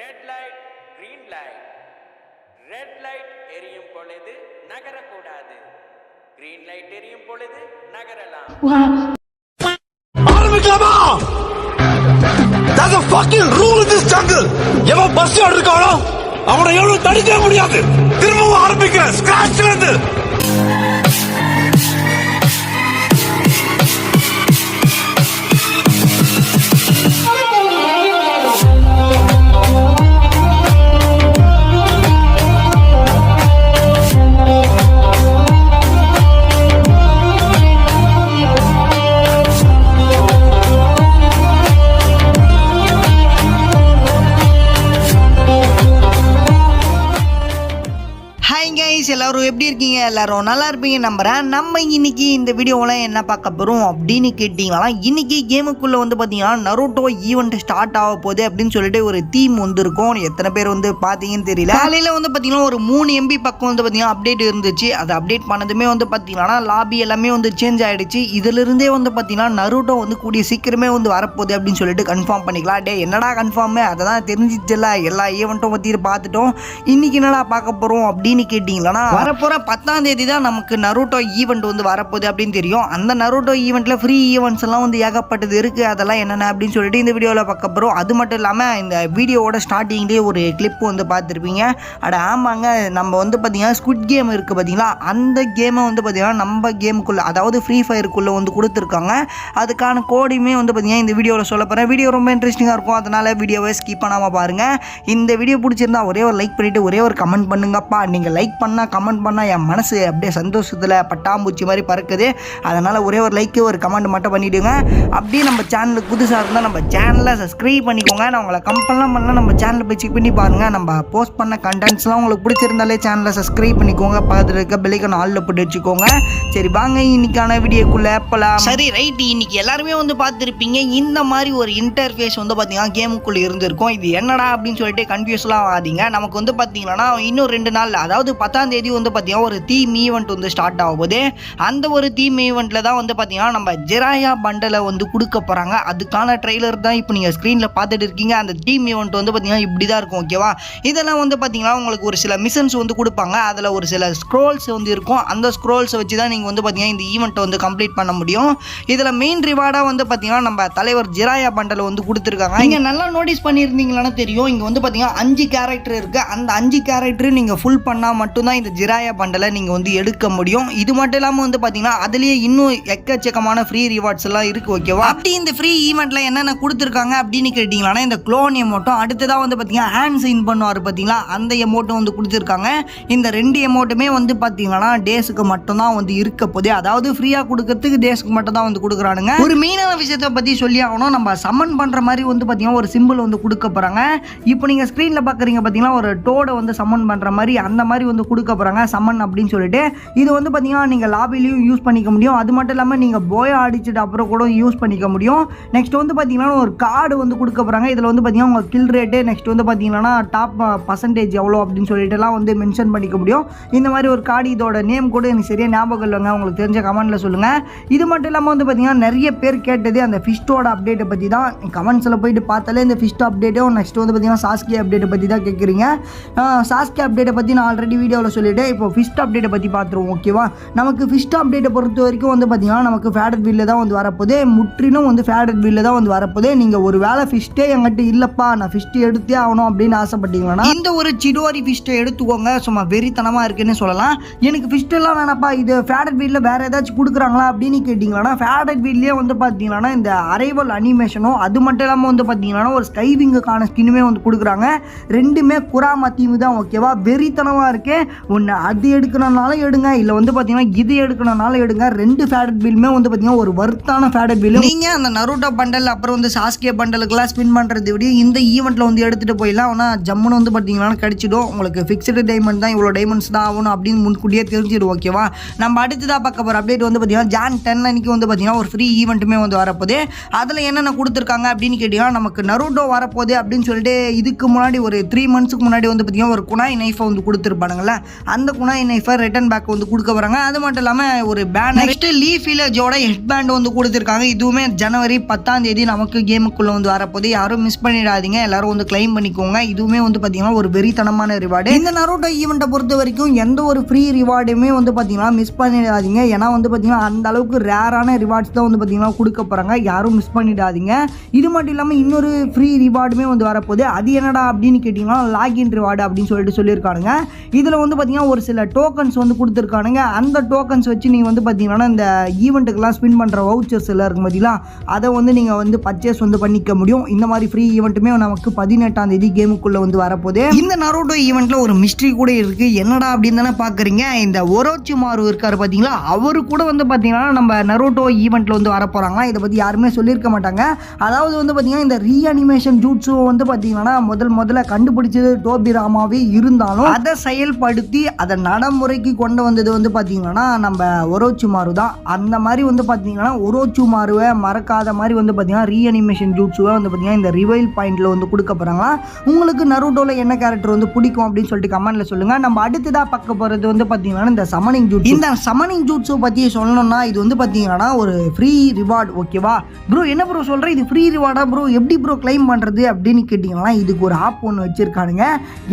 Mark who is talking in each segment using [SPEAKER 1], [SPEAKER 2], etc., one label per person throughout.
[SPEAKER 1] Red light green light red light எரியும் பொழுது நகரக்கூடாது. Green light எரியும் பொழுது நகரலாம்.
[SPEAKER 2] ஆரம்பிக்கலாமா? There's a fucking rule in this jungle. எவன் பஸ் இருக்கானோ அவனை எவ்வளவு தடுக்க முடியாது. திரும்பவும் ஆரம்பிக்கிறேன் ஸ்கிராச்ல இருந்து.
[SPEAKER 3] எப்படி இருக்கீங்க? எல்லாரும் நல்லா இருப்பீங்க நம்புகிறேன் நம்ம இன்னைக்கு இந்த வீடியோவில் என்ன பார்க்க போகிறோம் அப்படின்னு கேட்டிங்களா இன்னைக்கு கேமுக்குள்ளே வந்து பார்த்தீங்கன்னா நருட்டோ ஈவெண்ட் ஸ்டார்ட் ஆக போகுது அப்படின்னு சொல்லிட்டு ஒரு தீம் வந்திருக்கும் எத்தனை பேர் வந்து பார்த்தீங்கன்னு தெரியல. காலையில் வந்து பார்த்தீங்கன்னா ஒரு மூணு எம்பி பக்கம் வந்து பார்த்தீங்கன்னா அப்டேட் இருந்துச்சு. அது அப்டேட் பண்ணதுமே வந்து பார்த்தீங்கன்னா லாபி எல்லாமே வந்து சேஞ்ச் ஆகிடுச்சு இதிலிருந்தே வந்து பார்த்தீங்கன்னா நருட்டோ வந்து கூடிய சீக்கிரமே வந்து வரப்போகுது அப்படின்னு சொல்லிட்டு கன்ஃபார்ம் பண்ணிக்கலாம். டே என்னடா கன்ஃபார்மு அதை தான் தெரிஞ்சிச்சுல எல்லா ஈவெண்ட்டும் பற்றி பார்த்துட்டோம். இன்னைக்கு என்னடா பார்க்க போகிறோம் அப்படின்னு கேட்டிங்களா வரப்போகிற பத்தாம் தேதி தான் நமக்கு நருட்டோ ஈவெண்ட் வந்து வரப்போகுது அப்படின்னு தெரியும். அந்த நருட்டோ ஈவெண்ட்டில் ஃப்ரீ ஈவெண்ட்ஸ் எல்லாம் வந்து ஏகப்பட்டது இருக்குது அதெல்லாம் என்னென்ன அப்படின்னு சொல்லிட்டு இந்த வீடியோவில் பார்க்க போகிறோம் அது மட்டும் இல்லாமல் இந்த வீடியோவோட ஸ்டார்டிங்லேயே ஒரு கிளிப் வந்து பார்த்துருப்பீங்க. அட ஆமாங்க. நம்ம வந்து பார்த்தீங்கன்னா ஸ்குட் கேம் இருக்குது பார்த்தீங்களா அந்த கேமை வந்து பார்த்தீங்கன்னா நம்ம கேமுக்குள்ளே அதாவது ஃப்ரீ ஃபயருக்குள்ளே வந்து கொடுத்துருக்காங்க. அதுக்கான கோடையுமே வந்து பார்த்தீங்கன்னா இந்த வீடியோவில் சொல்ல போகிறேன் வீடியோ ரொம்ப இன்ட்ரெஸ்டிங்காக இருக்கும். அதனால் வீடியோவை ஸ்கிப் பண்ணாமல் பாருங்கள் இந்த வீடியோ பிடிச்சிருந்தா ஒரே ஒரு லைக் பண்ணிவிட்டு ஒரே ஒரு கமெண்ட் பண்ணுங்கப்பா. நீங்கள் லைக் பண்ணால் கமெண்ட் பண்ணால் என் மனசு அப்படியே சந்தோஷத்தில் பட்டாம்பூச்சி மாதிரி பறக்குது. அதனால் ஒரே ஒரு லைக்கு ஒரு கமெண்ட் மட்டும் பண்ணிவிடுங்க அப்படியே நம்ம சேனலுக்கு புதுசாக இருந்தால் நம்ம சேனலை சப்ஸ்கிரைப் பண்ணிக்கோங்க. நான் உங்களை கம்பெல்லாம் பண்ணலாம் நம்ம சேனலை போய் செக் பண்ணி பாருங்கள் நம்ம போஸ்ட் பண்ண கண்டென்ட்ஸ்லாம் உங்களுக்கு பிடிச்சிருந்தாலே சேனலை சப்ஸ்கிரைப் பண்ணிக்கோங்க. பக்கத்தில் இருக்க பெல்லைக்கன் ஆளில் போட்டு வச்சுக்கோங்க சரி வாங்க இன்னைக்கான வீடியோக்குள்ளே போகலாம் சரி ரைட் இன்னைக்கு எல்லாருமே வந்து பார்த்துருப்பீங்க. இந்த மாதிரி ஒரு இன்டர்ஃபேஸ் வந்து பார்த்தீங்கன்னா கேமுக்குள்ளே இருந்திருக்கும். இது என்னடா அப்படின்னு சொல்லிட்டு கன்ஃபியூஸ்லாம் ஆகாதீங்க. நமக்கு வந்து பார்த்தீங்கன்னா இன்னும் ரெண்டு நாள் அதாவது பத்தாம் தேதி வந்து பார்த்தீங்கன்னா ஒரு தீம் ஈவெண்ட் வந்து ஸ்டார்ட் ஆக அந்த ஒரு தீம் ஈவெண்ட்டில் தான் வந்து பார்த்தீங்கன்னா நம்ம ஜெராயா பண்டலை வந்து கொடுக்க போகிறாங்க அதுக்கான ட்ரெய்லர் தான் இப்போ நீங்கள் ஸ்க்ரீனில் பார்த்துட்டு இருக்கீங்க. அந்த டீம் ஈவெண்ட் வந்து பார்த்தீங்கன்னா இப்படி தான் இருக்கும் ஓகேவா இதெல்லாம் வந்து பார்த்தீங்கன்னா உங்களுக்கு ஒரு சில மிஷன்ஸ் வந்து கொடுப்பாங்க. அதில் ஒரு சில ஸ்க்ரோல்ஸ் வந்து இருக்கும். அந்த ஸ்க்ரோல்ஸை வச்சு தான் நீங்கள் வந்து பார்த்தீங்கன்னா இந்த ஈவெண்ட்டை வந்து கம்ப்ளீட் பண்ண முடியும். இதில் மெயின் ரிவார்டாக வந்து பார்த்தீங்கன்னா நம்ம தலைவர் ஜிராயா பண்டலை வந்து கொடுத்துருக்காங்க. நீங்கள் நல்லா நோட்டீஸ் பண்ணியிருந்தீங்களான்னு தெரியும். இங்கே வந்து பார்த்தீங்கன்னா அஞ்சு கேரக்டர் இருக்குது அந்த அஞ்சு கேரக்டர் நீங்கள் ஃபுல் பண்ணால் மட்டும்தான் இந்த ஜிராயா பண்டலை நீங்கள் வந்து எடுக்க முடியும். இது மட்டும் இல்லாமல் வந்து பார்த்தீங்கன்னா அதுலேயே இன்னும் எக்கச்சக்கமான ஃப்ரீ ரிவார்ட்ஸ் எல்லாம் இருக்குது ஓகேவா அப்படி இந்த ஃப்ரீ ஈவெண்ட்டில் என்னென்ன கொடுத்துருக்காங்க அப்படின்னு கேட்டிங்கன்னா இந்த க்ளோன் எமோட்டும் அடுத்ததாக வந்து பார்த்தீங்கன்னா ஹேண்ட் சைன் பண்ணுவார் பார்த்தீங்களா அந்த எமோட்டும் வந்து கொடுத்துருக்காங்க. இந்த ரெண்டு எமோட்டுமே வந்து பார்த்தீங்கன்னா டேஸுக்கு மட்டும்தான் வந்து இருக்க போதே அதாவது ஃப்ரீயாக கொடுக்கறதுக்கு டேஸ்க்கு மட்டும் தான் வந்து கொடுக்குறானுங்க. ஒரு மீனவ விஷயத்தை பற்றி சொல்லி ஆகணும். நம்ம சம்மன் பண்ணுற மாதிரி வந்து பார்த்தீங்கன்னா ஒரு சிம்பிள் வந்து கொடுக்க போகிறாங்க இப்போ நீங்கள் ஸ்க்ரீனில் பார்க்குறீங்க பார்த்தீங்கன்னா ஒரு டோடை வந்து சம்மன் பண்ணுற மாதிரி அந்த மாதிரி வந்து கொடுக்க போகிறாங்க சம்மன் அப்படின்னு சொல்லிட்டு இது வந்து பார்த்தீங்கன்னா நீங்கள் லாபிலையும் யூஸ் பண்ணிக்க முடியும். அது மட்டும் இல்லாமல் நீங்கள் போயா அடிச்சுட்டு அப்புறம் கூட யூஸ் பண்ணிக்க முடியும். நெக்ஸ்ட் வந்து பார்த்தீங்கன்னா ஒரு கார்டு வந்து கொடுக்க போகிறாங்க இதில் வந்து பார்த்தீங்கன்னா உங்கள் கில் ரேட்டு நெக்ஸ்ட் வந்து பார்த்தீங்கன்னா டாப் பர்சன்டேஜ் எவ்வளோ அப்படின்னு சொல்லிட்டுலாம் வந்து மென்ஷன் பண்ணிக்க முடியும். இந்த மாதிரி ஒரு கார்டு இதோட நேம் கூட எனக்கு சரியாக ஞாபகம் இல்லைங்க. உங்களுக்கு தெரிஞ்ச கமெண்ட்டில் சொல்லுங்கள் இது மட்டும் இல்லாமல் வந்து பார்த்தீங்கன்னா நிறைய பேர் கேட்டது அந்த ஃபிஸ்டோட அப்டேட்டை பற்றி தான். கமெண்ட்ஸில் போயிட்டு பார்த்தாலே இந்த ஃபிஸ்ட் அப்டேட்டும் நெக்ஸ்ட் வந்து பார்த்தீங்கன்னா சாஸ்கி அப்டேட்டை பற்றி தான் கேட்குறீங்க சாஸ்கி அப்டேட்டை பற்றி நான் ஆல்ரெடி வீடியோவில் சொல்லிவிட்டேன் இப்போ ஃபிஸ்ட் அப்டேட்டை பற்றி பார்த்துருவோம் ஓகேவா நமக்கு ஃபிஸ்ட் அப்டேட்டை பொறுத்த வரைக்கும் வந்து பார்த்தீங்கன்னா நமக்கு ஃபேடட் வீலில் தான் வந்து வரப்போதே முற்றிலும் வந்து ஃபேடட் வீலில் தான் வந்து வரப்போதே நீங்கள் ஒரு வேளை ஃபிஸ்ட்டே என்கிட்ட இல்லைப்பா நான் ஃபிஸ்ட்டு எடுத்தே ஆகணும் அப்படின்னு ஆசைப்பட்டீங்கன்னா இந்த ஒரு சிடுவாரி ஃபிஸ்ட்டை எடுத்துக்கோங்க. சும்மா வெறித்தனமாக இருக்குன்னு சொல்லலாம். எனக்கு ஃபிஸ்ட்டெல்லாம் வேணாப்பா இது ஃபேடட் வீலில் வேறு ஏதாச்சும் கொடுக்குறாங்களா அப்படின்னு கேட்டிங்கன்னா ஃபேடட் வீல்லே வந்து பார்த்தீங்கன்னா இந்த அரைவல் அனிமேஷனும் அது மட்டும் இல்லாமல் வந்து பார்த்தீங்கன்னா ஒரு ஸ்கைவிங்குக்கான ஸ்கின்னுமே வந்து கொடுக்குறாங்க. ரெண்டுமே குரா தீமு தான் ஓகேவா வெறித்தனமாக இருக்கு. ஒன்று அது எடுக்கணும்னாலும் எடுங்க. இல்லை வந்து பார்த்தீங்கன்னா இது எடுக்கணும்னாலும் எடுங்க. ரெண்டு ஃபேடட் பில்லுமே வந்து பார்த்தீங்கன்னா ஒரு ஒர்த்தான ஃபேடட் பில் நீங்கள் அந்த நருட்டோ பண்டல் அப்புறம் வந்து சாஸ்கே பண்டலுக்கெல்லாம் ஸ்பின் பண்ணுறது விட இந்த ஈவெண்ட்டில் வந்து எடுத்துகிட்டு போயிடலாம். ஆனால் ஜம்முன்னு வந்து பார்த்தீங்கன்னா கிடைச்சிடும். உங்களுக்கு ஃபிக்ஸ்டு டைமண்ட் தான் இவ்வளோ டைமண்ட்ஸ் தான் ஆகணும் அப்படின்னு முன்கூட்டியே தெரிஞ்சிடும் ஓகேவா நம்ம அடுத்ததாக பார்க்க போகிற அப்டேட் வந்து பார்த்தீங்கன்னா ஜான் டென் அன்னைக்கு வந்து பார்த்தீங்கன்னா ஒரு ஃப்ரீ ஈவெண்ட்டுமே வந்து வரப்போகுது. அதில் என்னென்ன கொடுத்துருக்காங்க அப்படின்னு கேட்டிங்கன்னா நமக்கு நருட்டோ வரப்போகுது அப்படின்னு சொல்லிட்டு இதுக்கு முன்னாடி ஒரு த்ரீ மந்த்ஸுக்கு முன்னாடி வந்து பார்த்தீங்கன்னா ஒரு குனாய் நைஃபை வந்து கொடுத்துருப்பானுங்களே அந்த குனாய் நைஃபை ரிட்டன் பேக் வந்து கொடுக்க போகிறாங்க அது மட்டும் இல்லாமல் ஒரு பேண்ட் நெக்ஸ்ட் லீ வில்லேஜோட ஹெட் பேண்ட் வந்து கொடுத்துருக்காங்க. இதுவுமே ஜனவரி பத்தாம் தேதி நமக்கு கேமுக்குள்ளே வந்து வரப்போது யாரும் மிஸ் பண்ணிடாதீங்க. எல்லாரும் வந்து கிளைம் பண்ணிக்கோங்க. இதுவுமே வந்து பார்த்தீங்கன்னா ஒரு வெறித்தனமான ரிவார்டு இந்த நரோட்டோ ஈவெண்ட்டை பொறுத்த வரைக்கும் எந்த ஒரு ஃப்ரீ ரிவார்டுமே வந்து பார்த்தீங்கன்னா மிஸ் பண்ணிடாதீங்க. ஏன்னா வந்து பார்த்தீங்கன்னா அந்த அளவுக்கு ரேரான ரிவார்ட்ஸ் தான் வந்து பார்த்தீங்கன்னா கொடுக்க போகிறாங்க யாரும் மிஸ் பண்ணிடாதீங்க. இது மட்டும் இல்லாமல் இன்னொரு ஃப்ரீ ரிவார்டுமே வந்து வரப்போகுது. அது என்னடா அப்படின்னு கேட்டிங்கன்னா லாகின் ரிவார்டு அப்படின்னு சொல்லிட்டு சொல்லியிருக்கானுங்க. இதில் வந்து பார்த்தீங்கன்னா ஒரு சில டோக்கன்ஸ் வந்து கொடுத்துருக்கானுங்க. அந்த டோக்கன்ஸ் வச்சு நீங்கள் வந்து பார்த்தீங்கன்னா இந்த ஈவெண்ட்டுக்கெல்லாம் ஸ்பின் பண்ணுற வவுச்சர்ஸ் எல்லாம் இருக்கும் பார்த்தீங்களா அதை வந்து நீங்கள் வந்து பர்ச்சேஸ் வந்து பண்ணிக்க முடியும். இந்த மாதிரி ஃப்ரீ ஈவெண்ட்டுமே நமக்கு பதினெட்டாம் தேதி கேமுக்குள்ளே வந்து வரப்போகுது. இந்த நரோட்டோ ஈவெண்ட்டில் ஒரு மிஸ்ட்ரி கூட இருக்குது என்னடா அப்படின்னு தானே பார்க்குறீங்க இந்த ஒரோச்சிமாரு இருக்கார் பார்த்தீங்களா அவரு கூட வந்து பார்த்தீங்கன்னா நம்ம நரோட்டோ ஈவெண்ட்டில் வந்து வரப்போகிறாங்க இதை பற்றி யாருமே சொல்லியிருக்க மாட்டாங்க. அதாவது வந்து பார்த்தீங்கன்னா இந்த ரீஅனிமேஷன் ஜூட்ஸு வந்து பார்த்தீங்கன்னா முதல் முதல்ல கண்டுபிடிச்சது டோபி ராமாவே இருந்தாலும் அதை செயல்படுத்தி அதை நடைமுறைக்கு கொண்டு வந்தது வந்து பார்த்தீங்கன்னா நம்ம ஒரோச்சுமாரு தான். அந்த மாதிரி வந்து பார்த்தீங்கன்னா ஒரோச்சுமாருவை மறக்காத மாதிரி வந்து பார்த்தீங்கன்னா ரீஅனிமேஷன் ஜூட்ஸுவை வந்து பார்த்தீங்கன்னா இந்த ரிவைல் பாயிண்டில் வந்து கொடுக்க போகிறாங்களா உங்களுக்கு நருட்டோவில் என்ன கேரக்டர் வந்து பிடிக்கும் அப்படின்னு சொல்லிட்டு கமெண்ட்டில் சொல்லுங்கள் நம்ம அடுத்ததாக பார்க்க போகிறது வந்து பார்த்தீங்கன்னா இந்த சமனிங் ஜூட் இந்த சமனிங் ஜூட்ஸை பற்றி சொல்லணும்னா இது வந்து பார்த்தீங்கன்னா ஒரு ஃப்ரீ ரிவார்டு ஓகேவா ப்ரோ என்ன ப்ரோ சொல்கிறேன் இது ஃப்ரீ ரிவார்டா ப்ரோ எப்படி ப்ரோ க்ளைம் பண்ணுறது அப்படின்னு கேட்டிங்கன்னா இதுக்கு ஒரு ஆப் ஒன்று வச்சுருக்கானுங்க.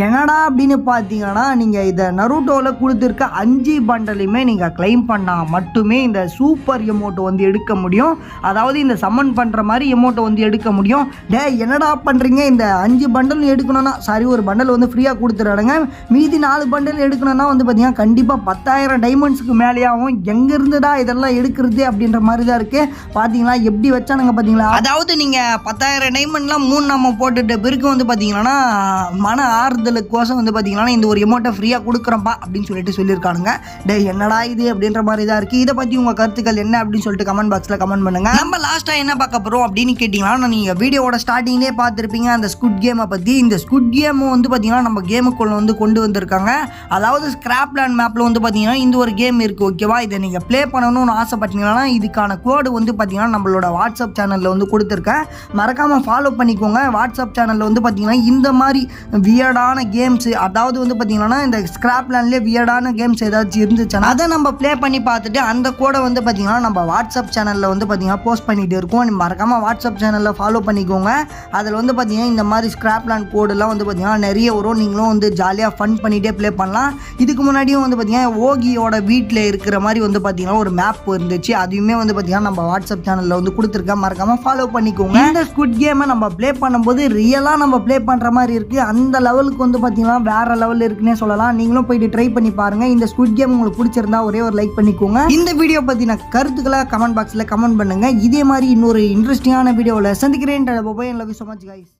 [SPEAKER 3] என்னடா அப்படின்னு பார்த்தீங்கன்னா நீங்கள் இதை எமோட்டோவில் கொடுத்துருக்க அஞ்சு பண்டலையுமே நீங்கள் க்ளைம் பண்ணால் மட்டுமே இந்த சூப்பர் எமோட்டோ வந்து எடுக்க முடியும். அதாவது இந்த சம்மன் பண்ணுற மாதிரி எமோட்டோ வந்து எடுக்க முடியும். டே என்னடா பண்ணுறீங்க இந்த அஞ்சு பண்டல் எடுக்கணும்னா சாரி ஒரு பண்டல் வந்து ஃப்ரீயாக கொடுத்துறானுங்க. மீதி நாலு பண்டல் எடுக்கணும்னா வந்து பார்த்தீங்கன்னா கண்டிப்பாக பத்தாயிரம் டைமண்ட்ஸுக்கு மேலேயாகவும் எங்கேருந்துடா இதெல்லாம் எடுக்கிறது அப்படின்ற மாதிரி தான் இருக்குது பார்த்தீங்களா எப்படி வச்சானுங்க பார்த்தீங்களா அதாவது நீங்கள் பத்தாயிரம் டைமண்ட்லாம் மூணு நம்ம போட்டுட்ட பிறகு வந்து பார்த்தீங்கன்னா மன ஆறுதலுக்கோசம் வந்து பார்த்தீங்கன்னா இந்த ஒரு எமௌண்ட்டை ஃப்ரீயாக கொடுக்குறோம்ப்பா அப்படின்னு சொல்லிட்டு சொல்லியிருக்கானுங்க. டே என்னடா இது அப்படின்ற மாதிரி தான் இருக்குது இதை பற்றி உங்கள் கருத்துக்கள் என்ன அப்படின்னு சொல்லிட்டு கமெண்ட் பாக்ஸில் கமெண்ட் பண்ணுங்க. நம்ம லாஸ்ட்டாக என்ன பார்க்க போகிறோம் அப்படின்னு கேட்டிங்கன்னா நீங்கள் வீடியோவோட ஸ்டார்டிங்லேயே பார்த்துருப்பீங்க. அந்த ஸ்குட் கேமை பற்றி இந்த ஸ்குட் கேம் வந்து பார்த்தீங்கன்னா நம்ம கேமுக்குள்ள வந்து கொண்டு வந்திருக்காங்க. அதாவது ஸ்கிராப் லேண்ட் மேப்பில் வந்து பார்த்திங்கன்னா இந்த ஒரு கேம் இருக்குது ஓகேவா இதை நீங்கள் ப்ளே பண்ணணும்னு ஆசைப்பட்டீங்கன்னா இதுக்கான கோடு வந்து பார்த்தீங்கன்னா நம்மளோட வாட்ஸ்அப் சேனலில் வந்து கொடுத்துருக்கேன். மறக்காமல் ஃபாலோ பண்ணிக்கோங்க. வாட்ஸ்அப் சேனலில் வந்து பார்த்தீங்கன்னா இந்த மாதிரி வியர்டான கேம்ஸ் அதாவது வந்து பார்த்தீங்கன்னா இந்த ஸ்கிராப் லேண்ட்லேயே வியர்டான கேம்ஸ் ஏதாச்சும் இருந்துச்சுன்னா அதை நம்ம ப்ளே பண்ணி பார்த்துட்டு அந்த கோடை வந்து பார்த்தீங்கன்னா நம்ம வாட்ஸ்அப் சேனலில் வந்து பார்த்தீங்கன்னா போஸ்ட் பண்ணிகிட்டு இருக்கோம். நீ மறக்காமல் வாட்ஸ்அப் சேனலில் ஃபாலோ பண்ணிக்கோங்க. அதில் வந்து பார்த்தீங்கன்னா இந்த மாதிரி ஸ்கிராப் லேண்ட் கோடெல்லாம் வந்து பார்த்தீங்கன்னா நிறைய வரும். நீங்களும் வந்து ஜாலியாக ஃபன் பண்ணிகிட்டே ப்ளே பண்ணலாம். இதுக்கு முன்னாடியும் வந்து பார்த்தீங்கன்னா ஓகியோட வீட்டில் இருக்கிற மாதிரி வந்து பார்த்தீங்கன்னா ஒரு மேப் இருந்துச்சு. அதையுமே வந்து பார்த்தீங்கன்னா நம்ம வாட்ஸ்அப் சேனலில் வந்து கொடுத்துருக்கேன். மறக்காமல் ஃபாலோ பண்ணிக்கோங்க. இந்த ஸ்குட் கேமை நம்ம ப்ளே பண்ணும்போது ரியலாக நம்ம ப்ளே பண்ணுற மாதிரி இருக்குது அந்த லெவலுக்கு வந்து பார்த்தீங்கன்னா வேற லெவலில் இருக்குன்னே சொல்லலாம். நீங்களும் போயிட்டு ட்ரை பண்ணி பாருங்க. இந்த ஸ்குவிட் கேம் உங்களுக்கு பிடிச்சிருந்தா ஒரே ஒரு லைக் பண்ணிக்கோங்க. இந்த வீடியோ பற்றின கருத்துக்களை கமெண்ட் பாக்ஸில் கமெண்ட் பண்ணுங்க. இதே மாதிரி இன்னொரு இன்ட்ரெஸ்டிங்கான வீடியோவில் சந்திக்கிறேன். Love so much guys